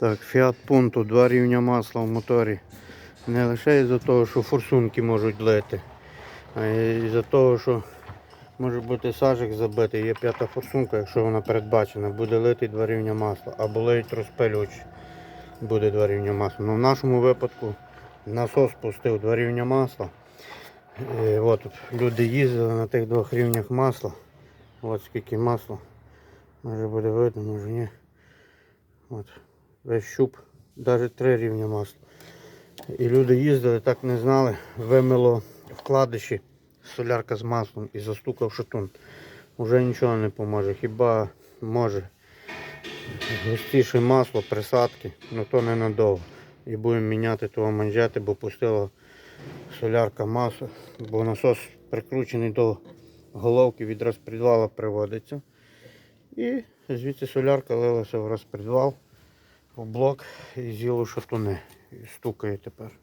Так, Fiat Punto, два рівня масла в моторі. Не лише із-за того, що форсунки можуть лити, а із-за того, що може бути сажик забитий, є п'ята форсунка, якщо вона передбачена, буде лити два рівня масла, або лить розпилювач, буде два рівня масла. Ну, в нашому випадку насос пустив два рівня масла. І от люди їздили на тих двох рівнях масла. От скільки масла. Може буде видно, може ні. От. Весь щуп, навіть три рівня масла. І люди їздили, так не знали, вимило вкладиші солярка з маслом і застукав шатун. Уже нічого не поможе. Хіба може густіше масло, присадки, ну то ненадовго. І будемо міняти того манжети, бо пустила солярка масло, бо насос прикручений до головки від розпредвала приводиться. І звідси солярка лилася в розпредвал, в блок і з'їло шатуни. І стукає тепер.